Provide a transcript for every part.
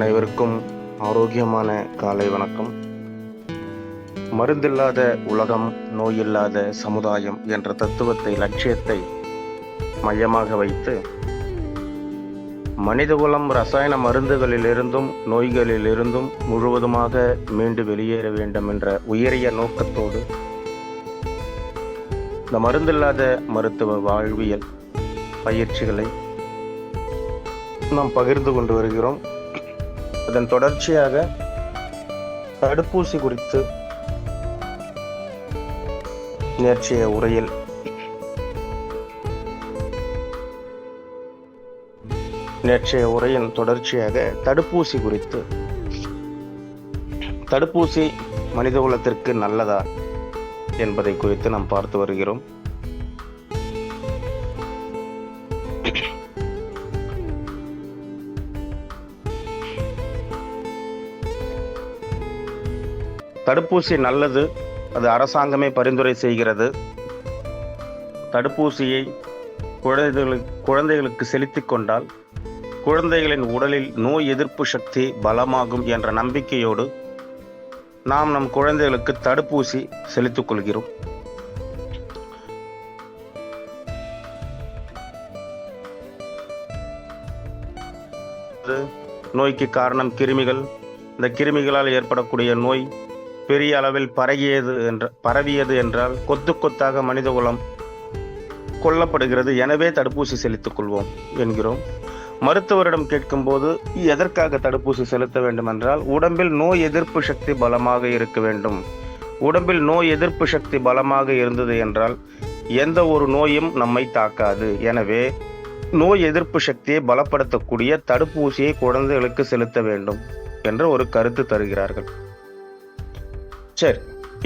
அனைவருக்கும் ஆரோக்கியமான காலை வணக்கம். மருந்தில்லாத உலகம் நோயில்லாத சமுதாயம் என்ற தத்துவத்தை லட்சியத்தை மையமாக வைத்து மனிதகுலம் ரசாயன மருந்துகளிலிருந்தும் நோய்களிலிருந்தும் முழுவதுமாக மீண்டு வெளியேற வேண்டும் என்ற உயரிய நோக்கத்தோடு இந்த மருந்தில்லாத மருத்துவ வாழ்வியல் பயிற்சிகளை நாம் பகிர்ந்து கொண்டு வருகிறோம். அதன் தொடர்ச்சியாக தடுப்பூசி குறித்து நேற்றைய உரையில். நேற்றைய உரையின் தொடர்ச்சியாக தடுப்பூசி குறித்து தடுப்பூசி மனித குலத்திற்கு நல்லதா என்பதை குறித்து நாம் பார்த்து வருகிறோம். தடுப்பூசி நல்லது. அது அரசாங்கமே பரிந்துரை செய்கிறது. தடுப்பூசியை குழந்தைகளுக்கு குழந்தைகளுக்கு செலுத்திக் கொண்டால் குழந்தைகளின் உடலில் நோய் எதிர்ப்பு சக்தி பலமாகும் என்ற நம்பிக்கையோடு நாம் நம் குழந்தைகளுக்கு தடுப்பூசி செலுத்திக் கொள்கிறோம். நோய்க்கு காரணம் கிருமிகள். இந்த கிருமிகளால் ஏற்படக்கூடிய நோய் பெரிய அளவில் பரகியது என்ற பரவியது என்றால் கொத்து கொத்தாக மனிதகுலம் கொல்லப்படுகிறது. எனவே தடுப்பூசி செலுத்திக் கொள்வோம் என்கிறோம். மருத்துவரிடம் கேட்கும்போது எதற்காக தடுப்பூசி செலுத்த வேண்டும் என்றால் உடம்பில் நோய் எதிர்ப்பு சக்தி பலமாக இருக்க வேண்டும். உடம்பில் நோய் எதிர்ப்பு சக்தி பலமாக இருந்தது என்றால் எந்த ஒரு நோயும் நம்மை தாக்காது. எனவே நோய் எதிர்ப்பு சக்தியை பலப்படுத்தக்கூடிய தடுப்பூசியை குழந்தைகளுக்கு செலுத்த வேண்டும் என்ற ஒரு கருத்து தருகிறார்கள். சரி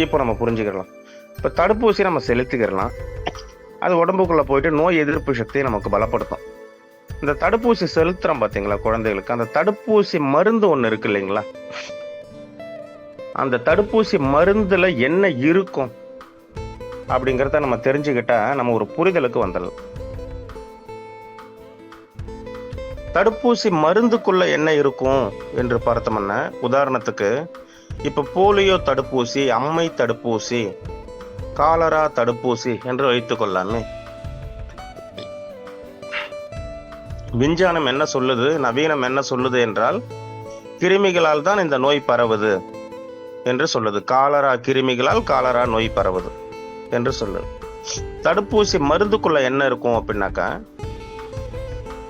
இப்போ நம்ம புரிஞ்சுக்கிடலாம். இப்போ தடுப்பூசி நம்ம செலுத்திக்கிறலாம் அது உடம்புக்குள்ளே போயிட்டு நோய் எதிர்ப்பு சக்தியை நமக்கு பலப்படுத்தும். இந்த தடுப்பூசி செலுத்துறோம் பார்த்தீங்களா குழந்தைகளுக்கு? அந்த தடுப்பூசி மருந்து ஒன்று இருக்கு இல்லைங்களா? அந்த தடுப்பூசி மருந்தில் என்ன இருக்கும் அப்படிங்கிறத நம்ம தெரிஞ்சுக்கிட்டா நம்ம ஒரு புரிதலுக்கு வந்துடலாம். தடுப்பூசி மருந்துக்குள்ள என்ன இருக்கும் என்று பார்த்தோம்னா உதாரணத்துக்கு இப்போ போலியோ தடுப்பூசி அம்மை தடுப்பூசி காலரா தடுப்பூசி என்று வைத்துக்கொள்ளாமே விஞ்ஞானம் என்ன சொல்லுது நவீனம் என்ன சொல்லுது என்றால் கிருமிகளால் தான் இந்த நோய் பரவுது என்று சொல்லுது. காலரா கிருமிகளால் காலரா நோய் பரவுது என்று சொல்லுது. தடுப்பூசி மருந்துக்குள்ள என்ன இருக்கும் அப்படின்னாக்கா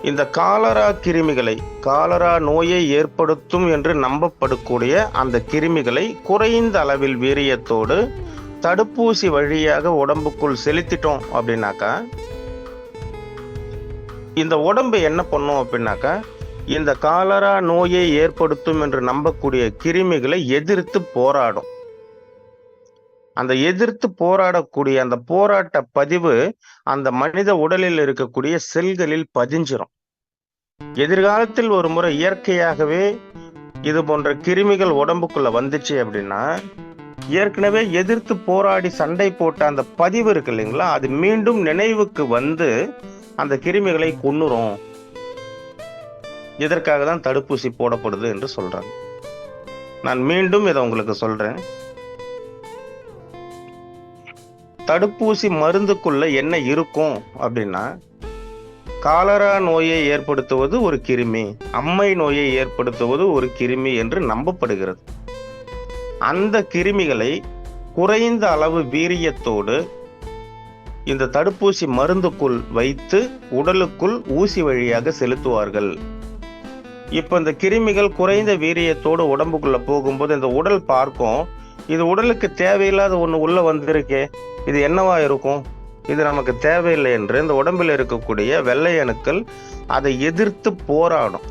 இந்த காலரா கிருமிகளை காலரா நோயை ஏற்படுத்தும் என்று நம்பப்படக்கூடிய அந்த கிருமிகளை குறைந்த அளவில் வீரியத்தோடு தடுப்பூசி வழியாக உடம்புக்குள் செலுத்திட்டோம் அப்படின்னாக்கா இந்த உடம்பு என்ன பண்ணும் அப்படின்னாக்கா இந்த காலரா நோயை ஏற்படுத்தும் என்று நம்பக்கூடிய கிருமிகளை எதிர்த்து போராடும். அந்த எதிர்த்து போராடக்கூடிய அந்த போராட்ட பதிவு அந்த மனித உடலில் இருக்கக்கூடிய செல்களில் பதிஞ்சிரும். எதிர்காலத்தில் ஒரு முறை இயற்கையாகவே இது போன்ற கிருமிகள் உடம்புக்குள்ள வந்துச்சு அப்படின்னா ஏற்கனவே எதிர்த்து போராடி சண்டை போட்ட அந்த பதிவு இருக்கு இல்லைங்களா? அது மீண்டும் நினைவுக்கு வந்து அந்த கிருமிகளை கொன்னுரும். இதற்காக தான் தடுப்பூசி போடப்படுது என்று சொல்றாங்க. நான் மீண்டும் இதை உங்களுக்கு சொல்றேன். தடுப்பூசி மருந்துக்குள்ள என்ன இருக்கும் அப்படின்னா காலரா நோயை ஏற்படுத்துவது ஒரு கிருமி அம்மை நோயை ஏற்படுத்துவது ஒரு கிருமி என்று நம்பப்படுகிறது. அந்த கிருமிகளை குறைந்த அளவு வீரியத்தோடு இந்த தடுப்பூசி மருந்துக்குள் வைத்து உடலுக்குள் ஊசி வழியாக செலுத்துவார்கள். இப்போ இந்த கிருமிகள் குறைந்த வீரியத்தோடு உடம்புக்குள்ளே போகும்போது இந்த உடல் பார்க்கும் இது உடலுக்கு தேவையில்லாத ஒன்று உள்ளே வந்திருக்கே இது என்னவா இருக்கும்? இது நமக்கு தேவையில்லை என்று இந்த உடம்பில் இருக்கக்கூடிய வெள்ளை அணுக்கள் அதை எதிர்த்து போராடும்.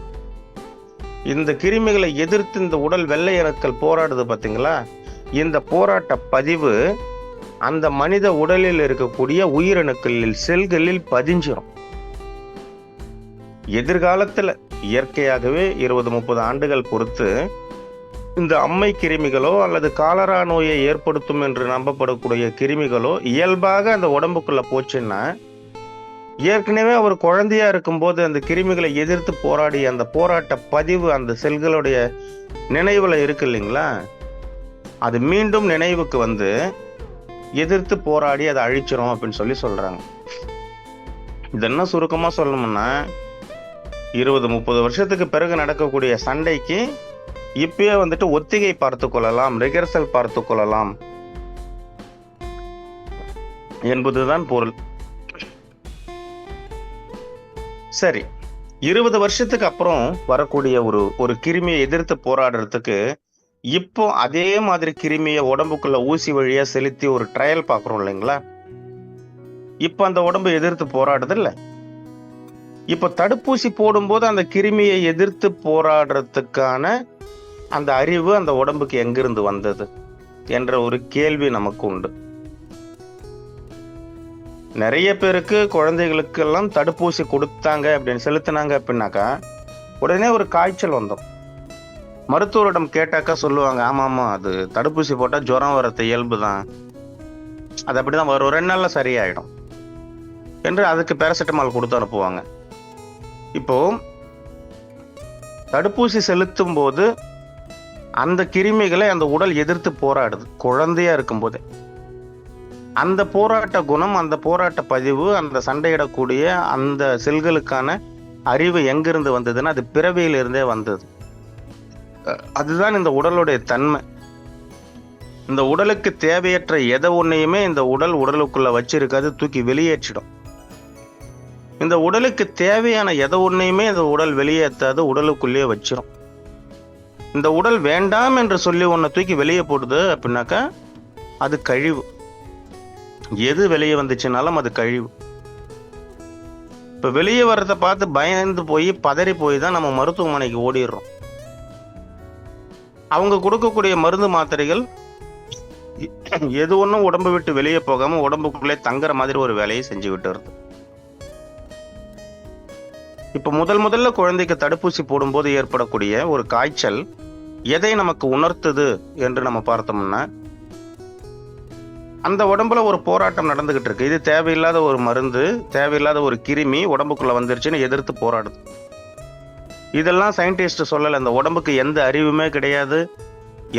இந்த கிருமிகளை எதிர்த்து இந்த உடல் வெள்ளை அணுக்கள் போராடுது பார்த்தீங்களா இந்த போராட்ட பதிவு அந்த மனித உடலில் இருக்கக்கூடிய உயிரணுக்களில் செல்களில் பதிஞ்சிடும் எதிர்காலத்தில் இயற்கையாகவே இருபது முப்பது ஆண்டுகள் பொறுத்து இந்த அம்மை கிருமிகளோ அல்லது காலரா நோயை ஏற்படுத்தும் என்று நம்பப்படக்கூடிய கிருமிகளோ இயல்பாக அந்த உடம்புக்குள்ள போச்சுன்னா ஏற்கனவே அவர் குழந்தையா இருக்கும்போது அந்த கிருமிகளை எதிர்த்து போராடி அந்த போராட்ட பதிவு அந்த செல்களுடைய நினைவுல இருக்கு இல்லைங்களா? அது மீண்டும் நினைவுக்கு வந்து எதிர்த்து போராடி அதை அழிச்சிரும் அப்படின்னு சொல்லி சொல்றாங்க. இதென்ன சுருக்கமா சொல்லணும்னா இருபது முப்பது வருஷத்துக்கு பிறகு நடக்கக்கூடிய சண்டைக்கு இப்பயே வந்துட்டு ஒத்திகை பார்த்து கொள்ளலாம் ரிகர்சல் பார்த்து கொள்ளலாம் என்பதுதான் பொருள். சரி இருபது வருஷத்துக்கு அப்புறம் வரக்கூடிய ஒரு ஒரு கிருமியை எதிர்த்து போராடுறதுக்கு இப்போ அதே மாதிரி கிருமியை உடம்புக்குள்ள ஊசி வழியா செலுத்தி ஒரு ட்ரையல் பார்க்குறோம் இல்லைங்களா? இப்போ அந்த உடம்பு எதிர்த்து போராடுது இல்லை. இப்போ தடுப்பூசி போடும்போது அந்த கிருமியை எதிர்த்து போராடுறதுக்கான அந்த அறிவு அந்த உடம்புக்கு எங்கிருந்து வந்தது என்ற ஒரு கேள்வி நமக்கு உண்டு. நிறைய பேருக்கு குழந்தைகளுக்கெல்லாம் தடுப்பூசி கொடுத்தாங்க அப்படின்னு செலுத்தினாங்க அப்படின்னாக்கா உடனே ஒரு காய்ச்சல் வந்தோம் மருத்துவரிடம் கேட்டாக்கா சொல்லுவாங்க ஆமாம் ஆமாம் அது தடுப்பூசி போட்டால் ஜுரம் வரது இயல்பு தான் அது அப்படிதான் வரும். ரெண்டு நாளில் சரியாயிடும் என்று அதுக்கு பேராசிட்டமால் கொடுத்து அனுப்புவாங்க. இப்போது தடுப்பூசி செலுத்தும் போது அந்த கிருமிகளை அந்த உடல் எதிர்த்து போராடுது. குழந்தையா இருக்கும்போது. அந்த போராட்ட குணம் அந்த போராட்ட பதிவு அந்த சண்டையிடக்கூடிய அந்த செல்களுக்கான அறிவு எங்கிருந்து வந்ததுன்னா அது பிறவியிலிருந்தே வந்தது. அதுதான் இந்த உடலுடைய தன்மை. இந்த உடலுக்கு தேவையற்ற எதை ஒன்றையுமே இந்த உடல் உடலுக்குள்ளே வச்சிருக்காது தூக்கி வெளியேற்றிடும். இந்த உடலுக்கு தேவையான எதை ஒன்றையுமே இந்த உடல் வெளியேற்றாது உடலுக்குள்ளேயே வச்சிடும் இந்த உடல் வேண்டாம் என்று சொல்லி ஒன்றை தூக்கி வெளியே போடுது அப்படின்னாக்கா அது கழிவு. எது வெளியே வந்துச்சுனாலும் அது கழிவு. இப்போ வெளியே வர்றதை பார்த்து பயந்து போய் பதறி போய் தான் நம்ம மருத்துவமனைக்கு ஓடிடுறோம். அவங்க கொடுக்கக்கூடிய மருந்து மாத்திரைகள் எது ஒன்றும் உடம்பு விட்டு வெளியே போகாமல் உடம்புக்குள்ளே தங்குற மாதிரி ஒரு வேலையை செஞ்சு விட்டுறது இப்போ முதல் முதல்ல குழந்தைக்கு தடுப்பூசி போடும்போது ஏற்படக்கூடிய ஒரு காய்ச்சல் எதை நமக்கு உணர்த்துது என்று நம்ம பார்த்தோம்னா அந்த உடம்புல ஒரு போராட்டம் நடந்துகிட்டு இருக்கு. இது தேவையில்லாத ஒரு மருந்து தேவையில்லாத ஒரு கிருமி உடம்புக்குள்ள வந்துருச்சுன்னு எதிர்த்து போராடுது. இதெல்லாம் சயின்டிஸ்ட் சொல்லலை. அந்த உடம்புக்கு எந்த அறிவுமே கிடையாது.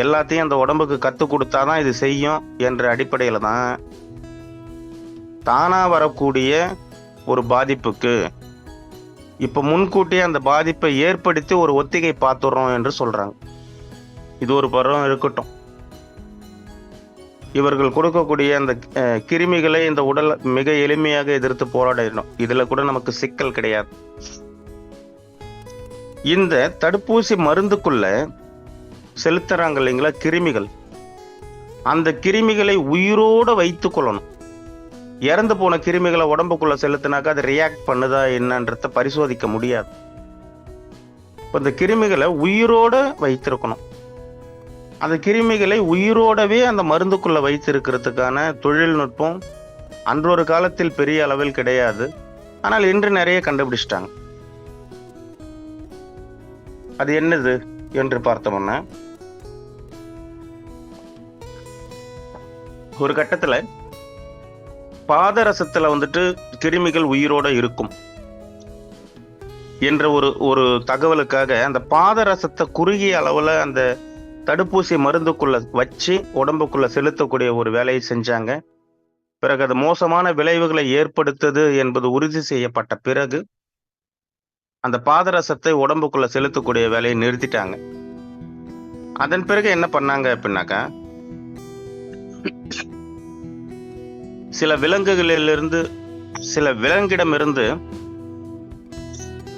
எல்லாத்தையும் அந்த உடம்புக்கு கற்றுக் கொடுத்தா தான் இது செய்யும் என்ற அடிப்படையில் தான் தானாக வரக்கூடிய ஒரு பாதிப்புக்கு இப்போ முன்கூட்டியே அந்த பாதிப்பை ஏற்படுத்தி ஒரு ஒத்திகை பார்த்துடுறோம் என்று சொல்கிறாங்க இது ஒரு பருவம் இருக்கட்டும். இவர்கள் கொடுக்கக்கூடிய அந்த கிருமிகளை இந்த உடல் மிக எளிமையாக எதிர்த்து போராடிடணும். இதில் கூட நமக்கு சிக்கல் கிடையாது. இந்த தடுப்பூசி மருந்துக்குள்ள செலுத்துறாங்க இல்லைங்களா கிருமிகள். அந்த கிருமிகளை உயிரோடு வைத்துக்கொள்ளணும் இறந்து போன கிருமிகளை உடம்புக்குள்ளே செலுத்தினாக்கா அது ரியாக்ட் பண்ணுதா என்னன்றத பரிசோதிக்க முடியாது. இப்போ இந்த கிருமிகளை உயிரோட வைத்திருக்கணும். அந்த கிருமிகளை உயிரோடவே அந்த மருந்துக்குள்ளே வைத்திருக்கிறதுக்கான தொழில்நுட்பம் அன்றொரு காலத்தில் பெரிய அளவில் கிடையாது. ஆனால் இன்று நிறைய கண்டுபிடிச்சிட்டாங்க. அது என்னது என்று பார்த்தோம்னா ஒரு கட்டத்தில் பாதரசத்துல வந்துட்டு கிருமிகள் உயிரோட இருக்கும் என்ற ஒரு ஒரு தகவலுக்காக அந்த பாதரசத்தை குறுகிய அளவில் அந்த தடுப்பூசி மருந்துக்குள்ள வச்சு உடம்புக்குள்ள செலுத்தக்கூடிய ஒரு வேலையை செஞ்சாங்க. பிறகு அது மோசமான விளைவுகளை ஏற்படுத்தது என்பது உறுதி செய்யப்பட்ட பிறகு அந்த பாதரசத்தை உடம்புக்குள்ள செலுத்தக்கூடிய வேலையை நிறுத்திட்டாங்க. அதன் பிறகு என்ன பண்ணாங்க அப்படின்னாக்கா சில விலங்குகளிலிருந்து சில விலங்கிடமிருந்து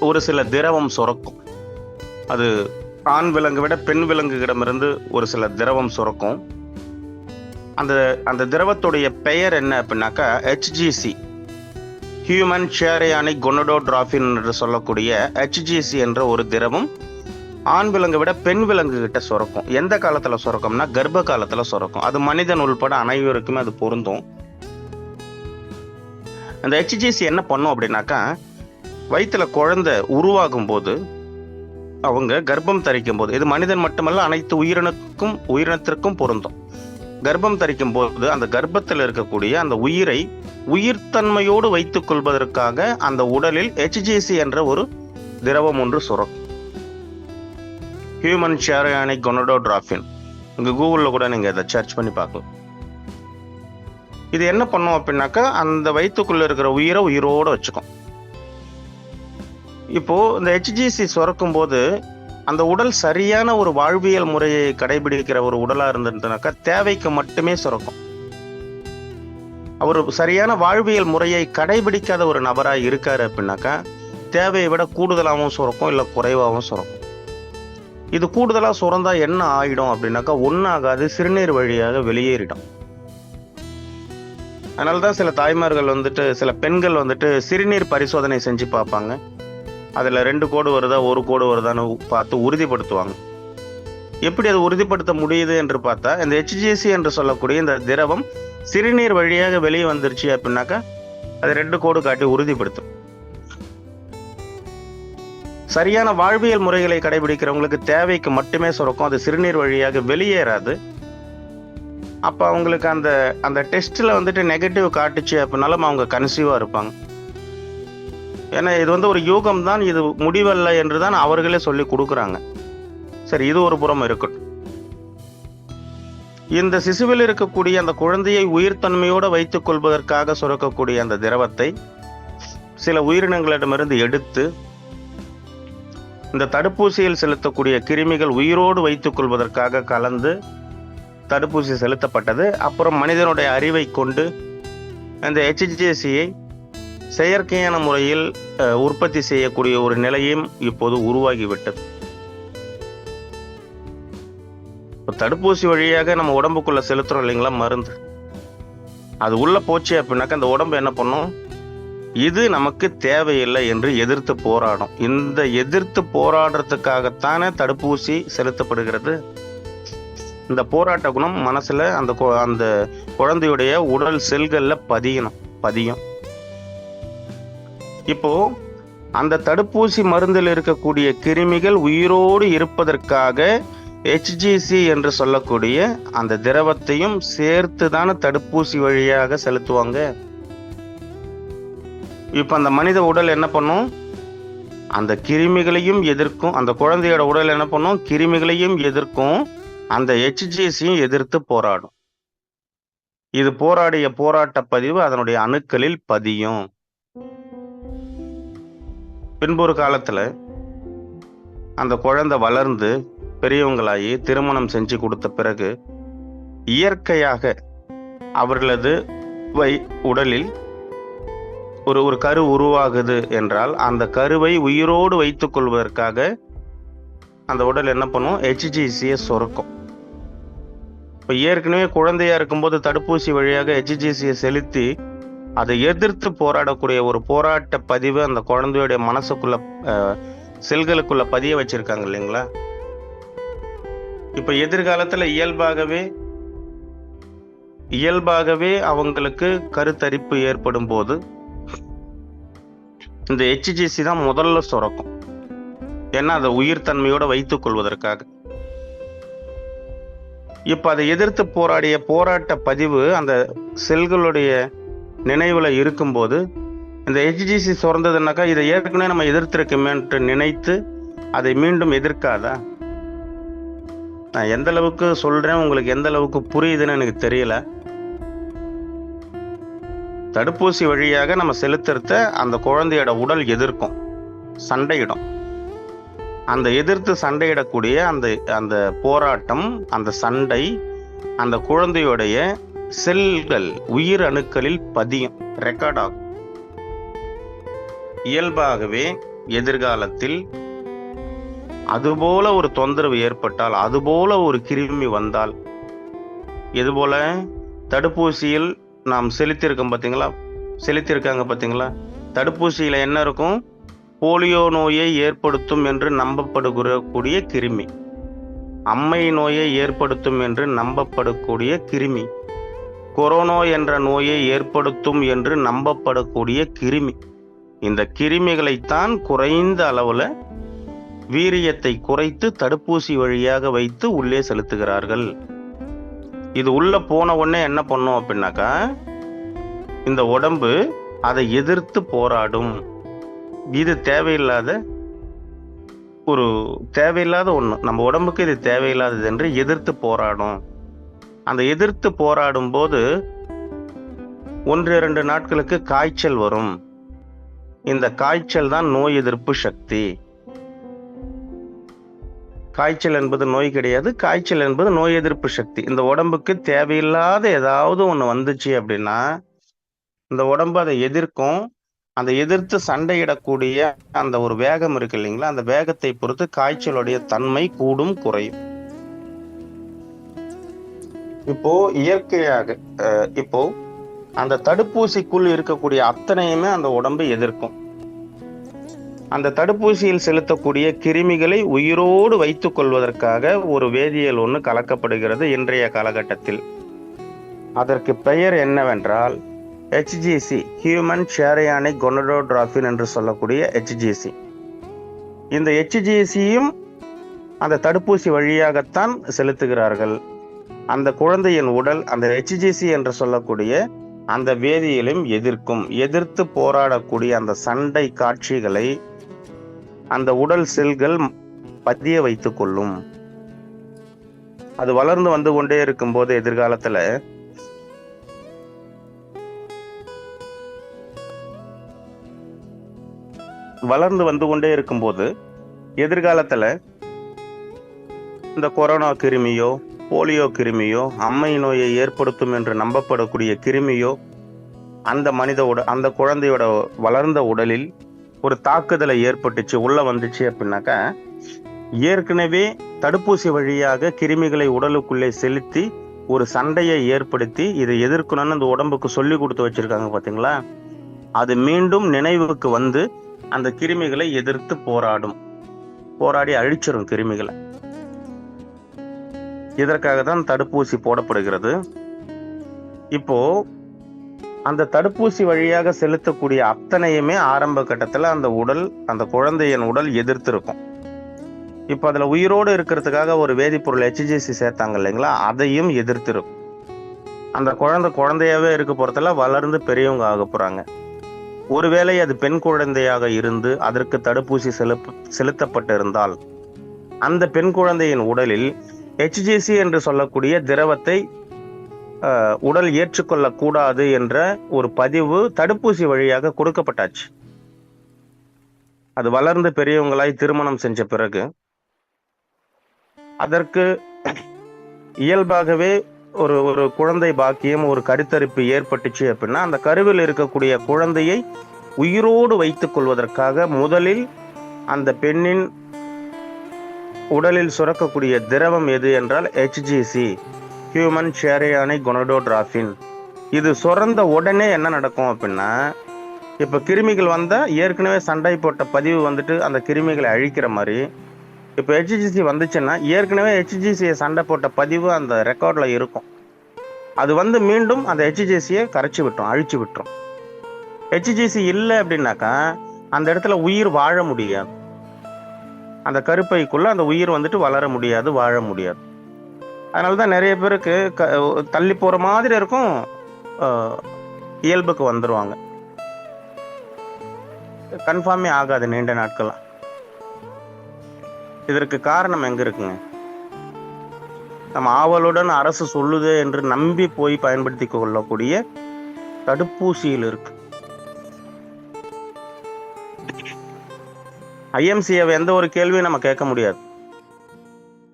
ஒரு சில திரவம் சுரக்கும். அது ஆண் விலங்கு விட பெண் விலங்குகளிடமிருந்து ஒரு சில திரவம் சுரக்கும். அந்த அந்த திரவத்துடைய பெயர் என்ன அப்படின்னாக்கா ஹெச்ஜிசி ஹியூமன் ஷேரியானிக் குனடோட்ராஃபின் என்று சொல்லக்கூடிய ஹெச்ஜிசி என்ற ஒரு திரவம் ஆண் விலங்கை விட பெண் விலங்கு கிட்ட சுரக்கும். எந்த காலத்தில் சுரக்கும்னா கர்ப்ப காலத்தில் சுரக்கும். அது மனிதன் உள்பட அனைவருக்குமே அது பொருந்தும். அந்த ஹெச்ஜிசி என்ன பண்ணும் அப்படின்னாக்கா வயிற்றில் குழந்தை உருவாகும் போது அவங்க கர்ப்பம் தரிக்கும் போது இது மனிதன் மட்டுமல்ல அனைத்து உயிரினக்கும் உயிரினத்திற்கும் பொருந்தும். கர்ப்பம் தரிக்கும் போது அந்த கர்ப்பத்தில் இருக்கக்கூடிய அந்த உயிரை உயிர்த்தன்மையோடு வைத்துக் கொள்வதற்காக அந்த உடலில் ஹெச்ஜிசி என்ற ஒரு திரவம் ஒன்று சுரக்கும். ஹியூமன் ஷேரியானிக் கொனடோட்ராஃபின் இங்கே கூகுளில் கூட நீங்கள் இதை சர்ச் பண்ணி பார்க்கலாம். இது என்ன பண்ணும் அப்படின்னாக்கா அந்த வயிற்றுக்குள்ளே இருக்கிற உயிரை உயிரோடு வச்சுக்கும். இப்போ இந்த ஹெச்ஜிசி சுரக்கும் போது அந்த உடல் சரியான ஒரு வாழ்வியல் முறையை கடைபிடிக்கிற ஒரு உடலாக இருந்ததுனாக்கா தேவைக்கு மட்டுமே சுரக்கும். அவர் சரியான வாழ்வியல் முறையை கடைபிடிக்காத ஒரு நபராக இருக்கார் அப்படின்னாக்கா தேவையை விட கூடுதலாகவும் சுரக்கும் இல்லை குறைவாகவும் சுரக்கும். இது கூடுதலாக சுரந்தால் என்ன ஆகிடும் அப்படின்னாக்கா ஒன்றாகாது சிறுநீர் வழியாக வெளியேறிடும். அதனால தான் சில தாய்மார்கள் வந்துட்டு சில பெண்கள் வந்துட்டு சிறுநீர் பரிசோதனை செஞ்சு பார்ப்பாங்க. அதில் ரெண்டு கோடு வருதா ஒரு கோடு வருதான்னு பார்த்து உறுதிப்படுத்துவாங்க. எப்படி அது உறுதிப்படுத்த முடியுது என்று பார்த்தா இந்த ஹெச்ஜிசி என்று சொல்லக்கூடிய இந்த திரவம் சிறுநீர் வழியாக வெளியே வந்துருச்சு அப்படின்னாக்கா அது ரெண்டு கோடு காட்டி உறுதிப்படுத்தும். சரியான வாழ்வியல் முறைகளை கடைபிடிக்கிறவங்களுக்கு தேவைக்கு மட்டுமே சுரக்கும். அது சிறுநீர் வழியாக வெளியேறாது. அப்போ அவங்களுக்கு அந்த அந்த டெஸ்ட்டில் வந்துட்டு நெகட்டிவ் காட்டுச்சு அப்படின்னாலும் அவங்க கன்சீவாக இருப்பாங்க. ஏன்னா இது வந்து ஒரு யூகம் தான் இது முடிவல்ல என்று தான் அவர்களே சொல்லி கொடுக்குறாங்க. சரி இது ஒரு புறம் இருக்கட்டும். இந்த சிசுவில் இருக்கக்கூடிய அந்த குழந்தையை உயிர்த்தன்மையோடு வைத்துக் கொள்வதற்காக சுரக்கக்கூடிய அந்த திரவத்தை சில உயிரினங்களிடமிருந்து எடுத்து இந்த தடுப்பூசியில் செலுத்தக்கூடிய கிருமிகள் உயிரோடு வைத்துக் கொள்வதற்காக கலந்து தடுப்பூசி செலுத்தப்பட்டது. அப்புறம் மனிதனுடைய அறிவை கொண்டு அந்த ஹெச்ஜேசியை செயற்கையான முறையில் உற்பத்தி செய்யக்கூடிய ஒரு நிலையும் இப்போது உருவாகிவிட்டது. இப்போ தடுப்பூசி வழியாக நம்ம உடம்புக்குள்ள செலுத்துறோம் இல்லைங்களா மருந்து? அது உள்ள போச்சு அப்படின்னாக்கா அந்த உடம்பு என்ன பண்ணும்? இது நமக்கு தேவையில்லை என்று எதிர்த்து போராடும். இந்த எதிர்த்து போராடுறதுக்காகத்தானே தடுப்பூசி செலுத்தப்படுகிறது? இந்த போராட்ட குணம் மனசில் அந்த அந்த குழந்தையுடைய உடல் செல்களில் பதியணும் பதியும். இப்போ அந்த தடுப்பூசி மருந்தில் இருக்கக்கூடிய கிருமிகள் உயிரோடு இருப்பதற்காக ஹெச்ஜிசி என்று சொல்லக்கூடிய அந்த திரவத்தையும் சேர்த்து தானே தடுப்பூசி வழியாக செலுத்துவாங்க? இப்போ அந்த மனித உடல் என்ன பண்ணும்? அந்த கிருமிகளையும் எதிர்க்கும் அந்த குழந்தையோட உடல் என்ன பண்ணும்? கிருமிகளையும் எதிர்க்கும். அந்த ஹெச்ஜிசியும் எதிர்த்து போராடும். இது போராடிய போராட்ட பதிவு அதனுடைய அணுக்களில் பதியும். பின்பொரு காலத்தில் அந்த குழந்தை வளர்ந்து பெரியவங்களாகி திருமணம் செஞ்சு கொடுத்த பிறகு இயற்கையாக அவர்களது வை உடலில் ஒரு ஒரு கரு உருவாகுது என்றால் அந்த கருவை உயிரோடு வைத்துக்கொள்வதற்காக அந்த உடல் என்ன பண்ணும்? ஹெச்ஜிசியை சுரக்கும். இப்போ ஏற்கனவே குழந்தையா இருக்கும்போது தடுப்பூசி வழியாக ஹெச்ஜிசியை செலுத்தி அதை எதிர்த்து போராடக்கூடிய ஒரு போராட்ட பதிவு அந்த குழந்தையுடைய மனசுக்குள்ள செல்களுக்குள்ளே செல்களுக்குள்ள பதிய வச்சிருக்காங்க இல்லைங்களா? இப்போ எதிர்காலத்தில் இயல்பாகவே இயல்பாகவே அவங்களுக்கு கருத்தரிப்பு ஏற்படும் போது இந்த ஹெச்ஜிசி தான் முதல்ல சுரக்கும். ஏன்னா அதை உயிர்த்தன்மையோடு வைத்துக் கொள்வதற்காக. இப்போ அதை எதிர்த்து போராடிய போராட்ட பதிவு அந்த செல்களுடைய நினைவில் இருக்கும்போது இந்த ஹெச்ஜிசி சுரந்ததுனாக்கா இதை ஏற்கனவே நம்ம எதிர்த்திருக்கோமேன்ட்டு நினைத்து அதை மீண்டும் எதிர்க்காதா? நான் எந்த அளவுக்கு சொல்கிறேன் உங்களுக்கு எந்த அளவுக்கு புரியுதுன்னு எனக்கு தெரியல. தடுப்பூசி வழியாக நம்ம செலுத்துறத அந்த குழந்தையோட உடல் எதிர்க்கும் சண்டையிடும். அந்த எதிர்த்து சண்டையிடக்கூடிய அந்த அந்த போராட்டம் அந்த சண்டை அந்த குழந்தையுடைய செல்கள் உயிர் அணுக்களில் பதியும் ரெக்கார்ட் ஆகும். இயல்பாகவே எதிர்காலத்தில் அதுபோல ஒரு தொந்தரவு ஏற்பட்டால் அதுபோல ஒரு கிருமி வந்தால் இதுபோல தடுப்பூசியில் நாம் செலுத்தியிருக்கோம் பார்த்தீங்களா? செலுத்தியிருக்காங்க பார்த்தீங்களா? தடுப்பூசியில் என்ன இருக்கும்? போலியோ நோயை ஏற்படுத்தும் என்று நம்பப்படுகிறக்கூடிய கிருமி. அம்மை நோயை ஏற்படுத்தும் என்று நம்பப்படக்கூடிய கிருமி. கொரோனா என்ற நோயை ஏற்படுத்தும் என்று நம்பப்படக்கூடிய கிருமி. இந்த கிருமிகளைத்தான் குறைந்த அளவில் வீரியத்தை குறைத்து தடுப்பூசி வழியாக வைத்து உள்ளே செலுத்துகிறார்கள். இது உள்ளே போன உடனே என்ன பண்ணும் அப்படின்னாக்கா இந்த உடம்பு அதை எதிர்த்து போராடும். இது தேவையில்லாத ஒரு தேவையில்லாத ஒன்று நம்ம உடம்புக்கு இது தேவையில்லாதது என்று எதிர்த்து போராடும். அந்த எதிர்த்து போராடும் போது ஒன்று இரண்டு நாட்களுக்கு காய்ச்சல் வரும். இந்த காய்ச்சல் தான் நோய் எதிர்ப்பு சக்தி. காய்ச்சல் என்பது நோய் கிடையாது. காய்ச்சல் என்பது நோய் எதிர்ப்பு சக்தி. இந்த உடம்புக்கு தேவையில்லாத ஏதாவது ஒன்று வந்துச்சு அப்படின்னா இந்த உடம்பு அதை எதிர்க்கும். அந்த எதிர்த்து சண்டையிடக்கூடிய அந்த ஒரு வேகம் இருக்கு இல்லைங்களா? அந்த வேகத்தை பொறுத்து காய்ச்சலுடைய தன்மை கூடும் குறையும். இப்போ இயற்கையாக இப்போ அந்த தடுப்பூசிக்குள் இருக்கக்கூடிய அத்தனையுமே அந்த உடம்பு எதிர்க்கும். அந்த தடுப்பூசியில் செலுத்தக்கூடிய கிருமிகளை உயிரோடு வைத்துக் கொள்வதற்காக ஒரு வேதியியல் ஒன்று கலக்கப்படுகிறது இன்றைய காலகட்டத்தில். அதற்கு பெயர் என்னவென்றால் ஹெச்ஜிசி ஹியூமன் சேரையானிக் கொனடோட்ராஃபின் என்று சொல்லக்கூடிய ஹெச்ஜிசி இந்த ஹெச்ஜிசியும் அந்த தடுப்பூசி வழியாகத்தான் செலுத்துகிறார்கள். அந்த குழந்தையின் உடல் அந்த ஹெச்ஜிசி என்று சொல்லக்கூடிய அந்த வேதியியலையும் எதிர்க்கும் எதிர்த்து போராடக்கூடிய அந்த சண்டை காட்சிகளை அந்த உடல் செல்கள் பதிய வைத்துக் கொள்ளும். அது வளர்ந்து வந்து கொண்டே இருக்கும்போது எதிர்காலத்துல வளர்ந்து வந்து கொண்டே இருக்கும்போது எதிர்காலத்தில் இந்த கொரோனா கிருமியோ போலியோ கிருமியோ அம்மை நோயை ஏற்படுத்தும் என்று நம்பப்படக்கூடிய கிருமியோ அந்த மனித உட அந்த குழந்தையோட வளர்ந்த உடலில் ஒரு தாக்குதலை ஏற்பட்டுச்சு உள்ளே வந்துச்சு அப்படின்னாக்கா ஏற்கனவே தடுப்பூசி வழியாக கிருமிகளை உடலுக்குள்ளே செலுத்தி ஒரு சண்டையை ஏற்படுத்தி இதை எதிர்க்கணும்னு அந்த உடம்புக்கு சொல்லி கொடுத்து வச்சிருக்காங்க பார்த்தீங்களா அது மீண்டும் நினைவுக்கு வந்து அந்த கிருமிகளை எதிர்த்து போராடும். போராடி அழிச்சிடும் கிருமிகளை. இதற்காக தான் தடுப்பூசி போடப்படுகிறது. இப்போ அந்த தடுப்பூசி வழியாக செலுத்தக்கூடிய அத்தனையுமே ஆரம்ப கட்டத்தில் அந்த உடல் அந்த குழந்தையின் உடல் எதிர்த்திருக்கும். இப்போ அதில் உயிரோடு இருக்கிறதுக்காக ஒரு வேதிப்பொருள் ஹெச்ஜிசி சேர்த்தாங்க இல்லைங்களா? அதையும் எதிர்த்திருக்கும். அந்த குழந்தை குழந்தையாவே இருக்க போகிறதெல்லாம் வளர்ந்து பெரியவங்க ஆக போகிறாங்க ஒருவேளை அது பெண் குழந்தையாக இருந்து அதற்கு தடுப்பூசி செலுப் செலுத்தப்பட்டிருந்தால் அந்த பெண் குழந்தையின் உடலில் ஹெச்ஜிசி என்று சொல்லக்கூடிய திரவத்தை உடல் ஏற்றுக்கொள்ளக்கூடாது என்ற ஒரு பதிவு தடுப்பூசி வழியாக கொடுக்கப்பட்டாச்சு. அது வளர்ந்து பெரியவங்களாய் திருமணம் செஞ்ச பிறகு அதற்கு இயல்பாகவே ஒரு ஒரு குழந்தை பாக்கியம் ஒரு கருத்தரிப்பு ஏற்பட்டுச்சு அப்படின்னா அந்த கருவில் இருக்கக்கூடிய குழந்தையை உயிரோடு வைத்துக் கொள்வதற்காக முதலில் அந்த பெண்ணின் உடலில் சுரக்கக்கூடிய திரவம் எது என்றால் ஹெச்ஜிசி ஹியூமன் சேரியானிக் குனடோட்ராஃபின் இது சுரந்த உடனே என்ன நடக்கும் அப்படின்னா இப்போ கிருமிகள் வந்தால் ஏற்கனவே சண்டை போட்ட பதிவு வந்துட்டு அந்த கிருமிகளை அழிக்கிற மாதிரி இப்போ ஹெச்ஜிசி வந்துச்சுன்னா ஏற்கனவே ஹெச்ஜிசியை சண்டை போட்ட பதிவு அந்த ரெக்கார்டில் இருக்கும். அது வந்து மீண்டும் அந்த ஹெச்ஜிசியை கரைச்சி விட்டுரும் அழிச்சு விட்டுரும் ஹெச்ஜிசி இல்லை அப்படின்னாக்கா அந்த இடத்துல உயிர் வாழ முடியாது. அந்த கருப்பைக்குள்ளே அந்த உயிர் வந்துட்டு வளர முடியாது வாழ முடியாது. அதனால தான் நிறைய பேருக்கு க தள்ளி போகிற மாதிரி இருக்கும் இயல்புக்கு வந்துடுவாங்க கன்ஃபார்மே ஆகாது நீண்ட நாட்களாக இதற்கு காரணம் எங்க இருக்குங்க? நம்ம ஆவலுடன் அரசு சொல்லுது என்று நம்பி போய் பயன்படுத்தி கொள்ளக்கூடிய தடுப்பூசியில் இருக்கு. ஐஎம்சிஏவை எந்த ஒரு கேள்வியும் நம்ம கேட்க முடியாது.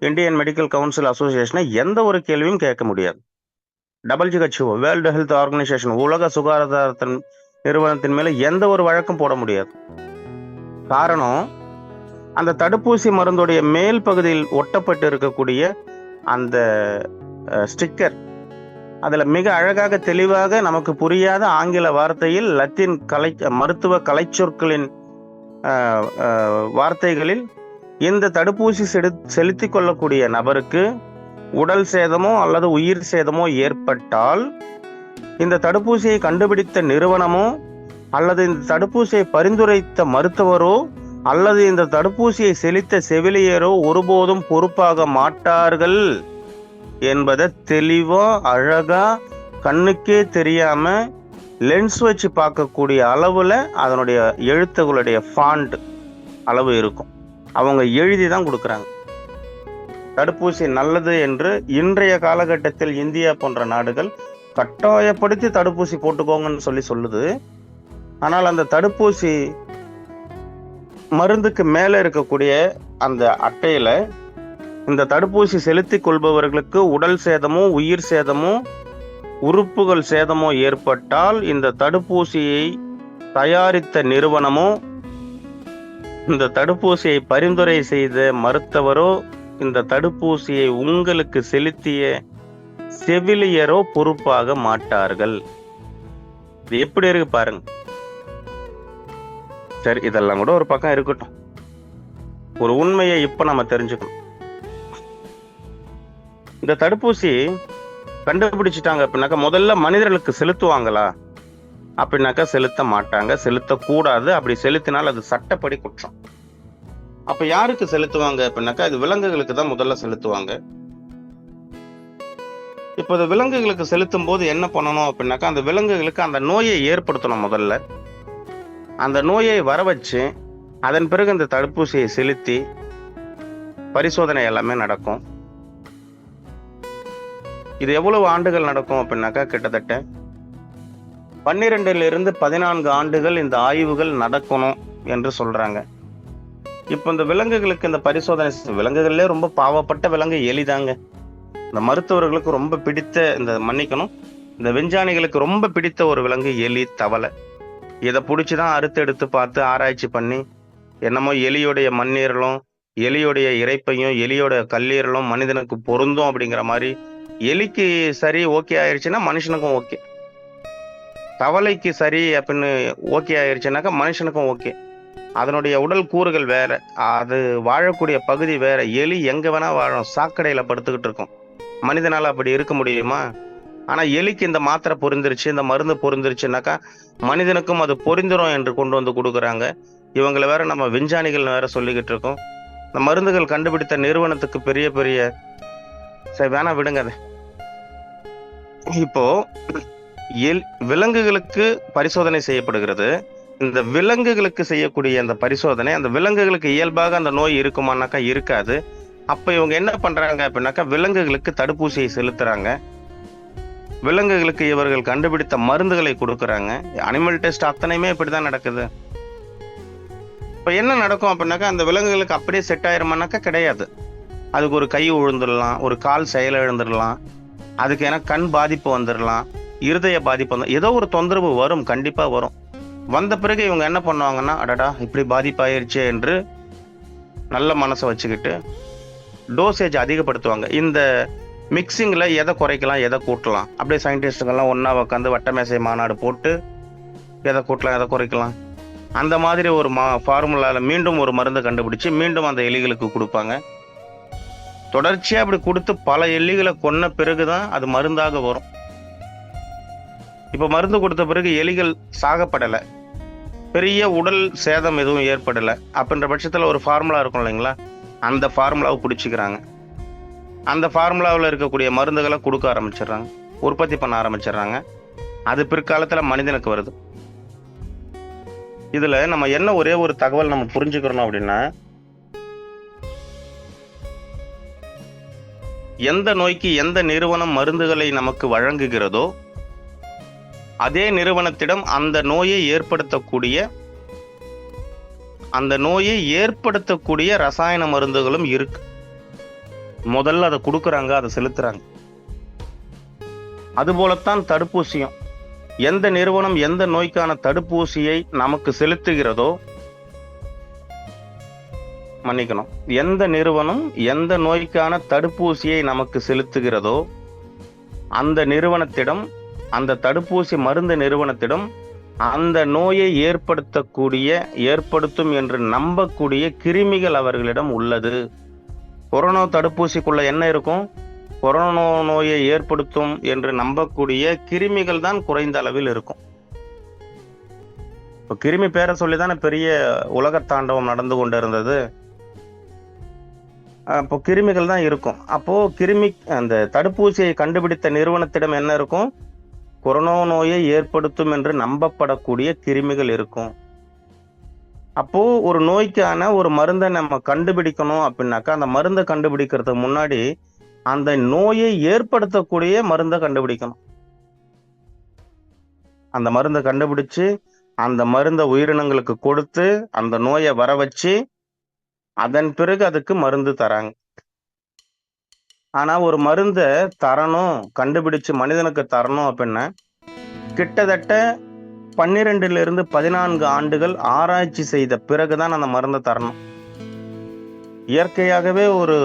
இந்தியன் மெடிக்கல் கவுன்சில் அசோசியேஷனை எந்த ஒரு கேள்வியும் கேட்க முடியாது. டபிள்யூஹெச்ஓ வேர்ல்டு ஹெல்த் ஆர்கனைசேஷன் உலக சுகாதாரத்தின் நிறுவனத்தின் மேலே எந்த ஒரு வழக்கும் போட முடியாது. காரணம் அந்த தடுப்பூசி மருந்துடைய மேல் பகுதியில் ஒட்டப்பட்டு இருக்கக்கூடிய அந்த ஸ்டிக்கர் அதில் மிக அழகாக தெளிவாக நமக்கு புரியாத ஆங்கில வார்த்தையில் லத்தீன் கலை மருத்துவ கலைச்சொற்களின் சொற்களின் வார்த்தைகளில் இந்த தடுப்பூசி செடு செலுத்தி கொள்ளக்கூடிய நபருக்கு உடல் சேதமோ அல்லது உயிர் சேதமோ ஏற்பட்டால் இந்த தடுப்பூசியை கண்டுபிடித்த நிறுவனமோ அல்லது இந்த தடுப்பூசியை பரிந்துரைத்த மருத்துவரோ அல்லது இந்த தடுப்பூசியை செலுத்த செவிலியரோ ஒருபோதும் பொறுப்பாக மாட்டார்கள் என்பதை தெளிவாக அழகாக கண்ணுக்கே தெரியாமல் லென்ஸ் வச்சு பார்க்கக்கூடிய அளவில் அதனுடைய எழுத்துகளுடைய ஃபாண்ட் அளவு இருக்கும். அவங்க எழுதி தான் கொடுக்குறாங்க. தடுப்பூசி நல்லது என்று இன்றைய காலகட்டத்தில் இந்தியா போன்ற நாடுகள் கட்டாயப்படுத்தி தடுப்பூசி போட்டுக்கோங்கன்னு சொல்லி சொல்லுது. ஆனால் அந்த தடுப்பூசி மருந்துக்கு மேலே இருக்கக்கூடிய அந்த அட்டையில் இந்த தடுப்பூசி செலுத்தி கொள்பவர்களுக்கு உடல் சேதமோ உயிர் சேதமோ உறுப்புகள் சேதமோ ஏற்பட்டால் இந்த தடுப்பூசியை தயாரித்த நிறுவனமோ இந்த தடுப்பூசியை பரிந்துரை செய்த மருத்துவரோ இந்த தடுப்பூசியை உங்களுக்கு செலுத்திய செவிலியரோ பொறுப்பாக மாட்டார்கள். இது எப்படி இருக்கு பாருங்க. சரி இதெல்லாம் கூட ஒரு பக்கம் இருக்கட்டும். ஒரு உண்மையை இப்போ நம்ம தெரிஞ்சுக்கணும். இந்த தடுப்பூசி கண்டுபிடிச்சிட்டாங்க அப்படின்னாக்கா முதல்ல மனிதர்களுக்கு செலுத்துவாங்களா? அப்படின்னாக்கா செலுத்த மாட்டாங்க செலுத்தக்கூடாது. அப்படி செலுத்தினால் அது சட்டப்படி குற்றம். அப்போ யாருக்கு செலுத்துவாங்க அப்படின்னாக்கா இது விலங்குகளுக்கு தான் முதல்ல செலுத்துவாங்க. இப்போ இந்த விலங்குகளுக்கு செலுத்தும் போது என்ன பண்ணணும் அப்படின்னாக்கா அந்த விலங்குகளுக்கு அந்த நோயை ஏற்படுத்தணும் முதல்ல. அந்த நோயை வர வச்சு அதன் பிறகு இந்த தடுப்பூசியை செலுத்தி பரிசோதனை எல்லாமே நடக்கும். இது எவ்வளவு ஆண்டுகள் நடக்கும் அப்படின்னாக்கா கிட்டத்தட்ட பன்னிரெண்டிலிருந்து பதினான்கு ஆண்டுகள் இந்த ஆய்வுகள் நடக்கணும் என்று சொல்கிறாங்க இப்போ இந்த விலங்குகளுக்கு இந்த பரிசோதனை விலங்குகள்லே ரொம்ப பாவப்பட்ட விலங்கு எலிதாங்க. இந்த மருத்துவர்களுக்கு ரொம்ப பிடித்த இந்த மன்னிக்கணும் இந்த விஞ்ஞானிகளுக்கு ரொம்ப பிடித்த ஒரு விலங்கு எலி தவளை. இதை பிடிச்சி தான் அறுத்து எடுத்து பார்த்து ஆராய்ச்சி பண்ணி என்னமோ எலியுடைய மண்ணீரலும் எலியுடைய இறைப்பையும் எலியோட கல்லீரலும் மனிதனுக்கு பொருந்தும் அப்படிங்கிற மாதிரி எலிக்கு சரி ஓகே ஆயிடுச்சுன்னா மனுஷனுக்கும் ஓகே. தவளைக்கு சரி அப்படின்னு ஓகே ஆயிடுச்சுனாக்கா மனுஷனுக்கும் ஓகே. அதனுடைய உடல் கூறுகள் வேற அது வாழக்கூடிய பகுதி வேற. எலி எங்க வேணா வாழும் சாக்கடையில படுத்துக்கிட்டு இருக்கும். மனிதனால் அப்படி இருக்க முடியுமா? ஆனா எலிக்கு இந்த மாத்திரை பொருந்துருச்சு இந்த மருந்து பொருந்துருச்சுனாக்கா மனிதனுக்கும் அது பொருந்திரும் என்று கொண்டு வந்து கொடுக்குறாங்க. இவங்களை வேற நம்ம விஞ்ஞானிகள் வேற சொல்லிக்கிட்டு இருக்கோம். இந்த மருந்துகள் கண்டுபிடித்த நிறுவனத்துக்கு பெரிய பெரிய சரி வேணா விடுங்க அதை. இப்போ எல் விலங்குகளுக்கு பரிசோதனை செய்யப்படுகிறது. இந்த விலங்குகளுக்கு செய்யக்கூடிய அந்த பரிசோதனை அந்த விலங்குகளுக்கு இயல்பாக அந்த நோய் இருக்குமானாக்கா இருக்காது. அப்ப இவங்க என்ன பண்றாங்க அப்படின்னாக்கா விலங்குகளுக்கு தடுப்பூசியை செலுத்துறாங்க. விலங்குகளுக்கு இவர்கள் கண்டுபிடித்த மருந்துகளை கொடுக்குறாங்க. அனிமல் டெஸ்ட் அத்தனையுமே இப்படி தான் நடக்குது. இப்போ என்ன நடக்கும் அப்படின்னாக்கா அந்த விலங்குகளுக்கு அப்படியே செட் ஆயிருமானாக்கா கிடையாது. அதுக்கு ஒரு கை விழுந்துடலாம் ஒரு கால் செயலிழந்துடலாம் அதுக்கு ஏன்னா கண் பாதிப்பு வந்துடலாம் இருதய பாதிப்பு வந்து ஏதோ ஒரு தொந்தரவு வரும் கண்டிப்பாக வரும். வந்த பிறகு இவங்க என்ன பண்ணுவாங்கன்னா அடடா இப்படி பாதிப்பாயிருச்சே என்று நல்ல மனசை வச்சுக்கிட்டு டோசேஜ் அதிகப்படுத்துவாங்க. இந்த மிக்சிங்கில் எதை குறைக்கலாம் எதை கூட்டலாம்? அப்படியே சயின்டிஸ்ட்டுங்கெல்லாம் ஒன்றா உட்காந்து வட்டமேசை மாநாடு போட்டு எதை கூட்டலாம் எதை குறைக்கலாம்? அந்த மாதிரி ஒரு மா ஃபார்முலாவில் மீண்டும் ஒரு மருந்து கண்டுபிடிச்சி மீண்டும் அந்த எலிகளுக்கு கொடுப்பாங்க. தொடர்ச்சியாக அப்படி கொடுத்து பல எலிகளை கொன்ன பிறகு தான் அது மருந்தாக வரும். இப்போ மருந்து கொடுத்த பிறகு எலிகள் சாகப்படலை. பெரிய உடல் சேதம் எதுவும் ஏற்படலை. அப்படின்ற பட்சத்தில் ஒரு ஃபார்முலா இருக்கும் இல்லைங்களா? அந்த ஃபார்முலாவை பிடிச்சிக்கிறாங்க. அந்த ஃபார்முலாவில் இருக்கக்கூடிய மருந்துகளை கொடுக்க ஆரம்பிச்சிடுறாங்க. உற்பத்தி பண்ண ஆரம்பிச்சிடுறாங்க. அது பிற்காலத்தில் மனிதனுக்கு வருது. இதில் நம்ம என்ன ஒரே ஒரு தகவல் நம்ம புரிஞ்சுக்கிறோம் அப்படின்னா எந்த நோய்க்கு எந்த நிறுவனம் மருந்துகளை நமக்கு வழங்குகிறதோ அதே நிறுவனத்திடம் அந்த நோயை ஏற்படுத்தக்கூடிய அந்த நோயை ஏற்படுத்தக்கூடிய ரசாயன மருந்துகளும் இருக்குது முதல்ல அதை கொடுக்குறாங்க அதை செலுத்துறாங்க. அதுபோலத்தான் தடுப்பூசியும். எந்த நிறுவனம் எந்த நோய்க்கான தடுப்பூசியை நமக்கு செலுத்துகிறதோ மன்னிக்கணும். எந்த நிறுவனம் எந்த நோய்க்கான தடுப்பூசியை நமக்கு செலுத்துகிறதோ அந்த நிறுவனத்திடம் அந்த தடுப்பூசி மருந்து நிறுவனத்திடம் அந்த நோயை ஏற்படுத்தக்கூடிய ஏற்படுத்தும் என்று நம்பக்கூடிய கிருமிகள் அவர்களிடம் உள்ளது. கொரோனா தடுப்பூசிக்குள்ள என்ன இருக்கும்? கொரோனா நோயை ஏற்படுத்தும் என்று நம்பக்கூடிய கிருமிகள் தான் குறைந்த அளவில் இருக்கும். இப்போ கிருமி பேரை சொல்லி தானே பெரிய உலக தாண்டவம் நடந்து கொண்டு இருந்தது அப்போ கிருமிகள் தான் இருக்கும். அப்போ கிருமி அந்த தடுப்பூசியை கண்டுபிடித்த நிறுவனத்திடம் என்ன இருக்கும்? கொரோனா நோயை ஏற்படுத்தும் என்று நம்பப்படக்கூடிய கிருமிகள் இருக்கும். அப்போ ஒரு நோய்க்கான ஒரு மருந்தை நம்ம கண்டுபிடிக்கணும் அப்படின்னாக்கா அந்த மருந்தை கண்டுபிடிக்கிறதுக்கு முன்னாடி அந்த நோயை ஏற்படுத்தக்கூடிய மருந்தை கண்டுபிடிக்கணும். அந்த மருந்தை கண்டுபிடிச்சு அந்த மருந்தை உயிரினங்களுக்கு கொடுத்து அந்த நோயை வர வச்சு அதன் பிறகு அதுக்கு மருந்து தராங்க. ஆனா ஒரு மருந்தை தரணும் கண்டுபிடிச்சு மனிதனுக்கு தரணும் அப்படின்னா கிட்டத்தட்ட பன்னிரெண்டுலேருந்து பதினான்கு ஆண்டுகள் ஆராய்ச்சி செய்த பிறகு தான் அந்த மருந்தை தரணும். இயற்கையாகவே ஒரு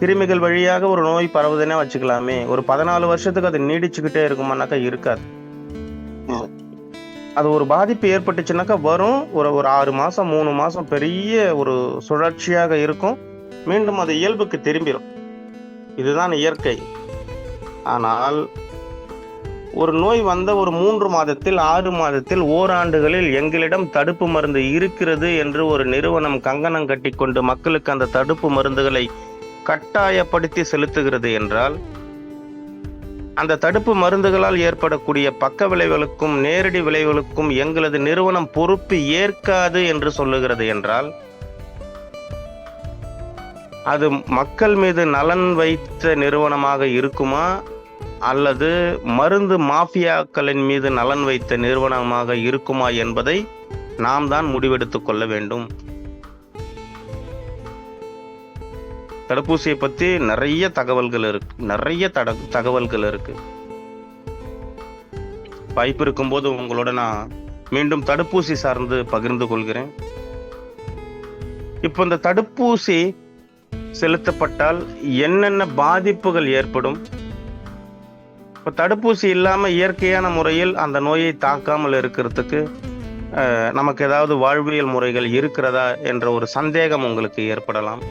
கிருமிகள் வழியாக ஒரு நோய் பரவுதுன்னே வச்சுக்கலாமே. ஒரு பதினாலு வருஷத்துக்கு அது நீடிச்சுக்கிட்டே இருக்குமானாக்கா இருக்காது. அது ஒரு பாதிப்பு ஏற்பட்டுச்சுனாக்கா வரும். ஒரு ஒரு ஆறு மாதம் மூணு மாதம் பெரிய ஒரு சுழற்சியாக இருக்கும். மீண்டும் அது இயல்புக்கு திரும்பிடும் இதுதான் இயற்கை. ஆனால் ஒரு நோய் வந்த ஒரு மூன்று மாதத்தில் ஆறு மாதத்தில் ஓராண்டுகளில் எங்களிடம் தடுப்பு மருந்து இருக்கிறது என்று ஒரு நிறுவனம் கங்கணம் கட்டிக்கொண்டு மக்களுக்கு அந்த தடுப்பு மருந்துகளை கட்டாயப்படுத்தி செலுத்துகிறது என்றால் அந்த தடுப்பு மருந்துகளால் ஏற்படக்கூடிய பக்க விளைவுகளுக்கும் நேரடி விளைவுகளுக்கும் எங்களது நிறுவனம் பொறுப்பு ஏற்காது என்று சொல்லுகிறது என்றால் அது மக்கள் மீது நலன் வைத்த நிறுவனமாக இருக்குமா? அல்லது மருந்து மாஃபியாக்களின் மீது நலன் வைத்த நிறுவனமாக இருக்குமா என்பதை நாம் தான் முடிவெடுத்துக் கொள்ள வேண்டும். தடுப்பூசியை பற்றி நிறைய தகவல்கள் இருக்கு நிறைய தட தகவல்கள் இருக்கு. வாய்ப்பு இருக்கும்போது உங்களோட நான் மீண்டும் தடுப்பூசி சார்ந்து பகிர்ந்து கொள்கிறேன். இப்போ இந்த தடுப்பூசி செலுத்தப்பட்டால் என்னென்ன பாதிப்புகள் ஏற்படும்? இப்போ தடுப்பூசி இல்லாமல் இயற்கையான முறையில் அந்த நோயை தாக்காமல் இருக்கிறதுக்கு நமக்கு ஏதாவது வாழ்வியல் முறைகள் இருக்கிறதா என்ற ஒரு சந்தேகம் உங்களுக்கு ஏற்படலாம்.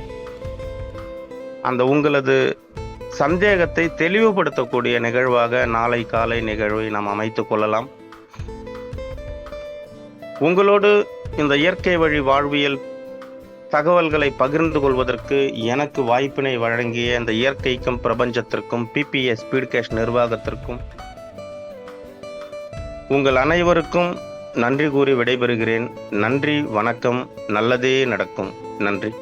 அந்த உங்களது சந்தேகத்தை தெளிவுபடுத்தக்கூடிய நிகழ்வாக நாளை காலை நிகழ்வை நாம் அமைத்து கொள்ளலாம். உங்களோடு இந்த இயற்கை வழி வாழ்வியல் தகவல்களை பகிர்ந்து கொள்வதற்கு எனக்கு வாய்ப்பினை வழங்கிய இந்த இயற்கைக்கும் பிரபஞ்சத்திற்கும் பிபிஎஸ் ஸ்பீட்கேஷ் நிர்வாகத்திற்கும் உங்கள் அனைவருக்கும் நன்றி கூறி விடைபெறுகிறேன். நன்றி வணக்கம் நல்லதே நடக்கும். நன்றி.